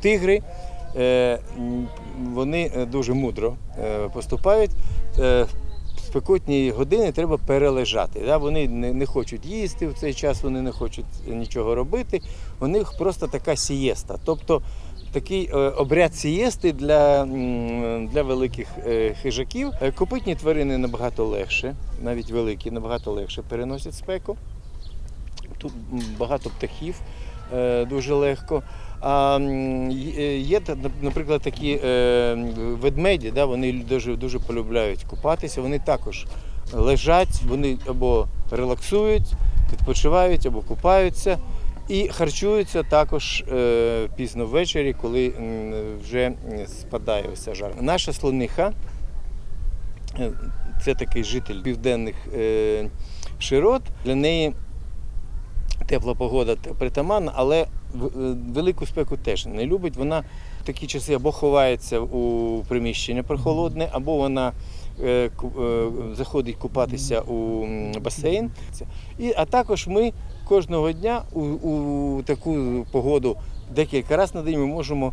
Тигри е, вони е, дуже мудро е, поступають. Спекотні години треба перележати. Вони не хочуть їсти в цей час, вони не хочуть нічого робити. У них просто така сієста. Тобто такий обряд сієсти для для великих хижаків. Копитні тварини набагато легше, навіть великі, набагато легше переносять спеку. Тут багато птахів е, дуже легко. А є- наприклад, такі е, ведмеді, да, вони дуже, дуже полюбляють купатися. Вони також лежать, вони або релаксують, відпочивають, або купаються. І харчуються також е, пізно ввечері, коли вже спадає ось ця жара. Наша слониха це такий житель південних широт. Для неї тепла погода притаманна, але е, велику спеку теж не любить. Вона в такі часи або ховається у приміщення прохолодне, або вона е, е, заходить купатися у басейн. І, а також ми кожного дня у, у таку погоду декілька разів на день ми можемо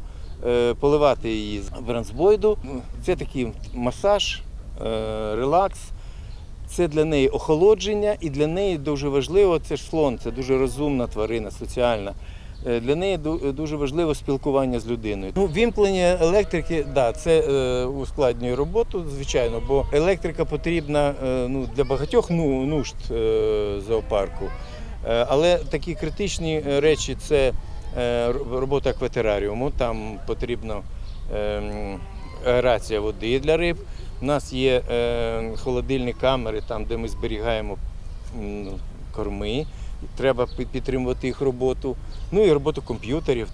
поливати її з бронзбойду. Це такий масаж, релакс. Це для неї охолодження, і для неї дуже важливо, це ж слон, це дуже розумна тварина, соціальна. Е, Для неї дуже важливо спілкування з людиною. Ну, вімкнення електрики, да, це е, ускладнює роботу, звичайно, бо електрика потрібна е, ну, для багатьох ну, нужд е, зоопарку. Е, але такі критичні е, речі це е, робота акватераріуму, там потрібна ем, аерація води для риб. У нас є е, холодильні камери, там, де ми зберігаємо корми. Треба підтримувати їх роботу. Ну і роботу комп'ютерів.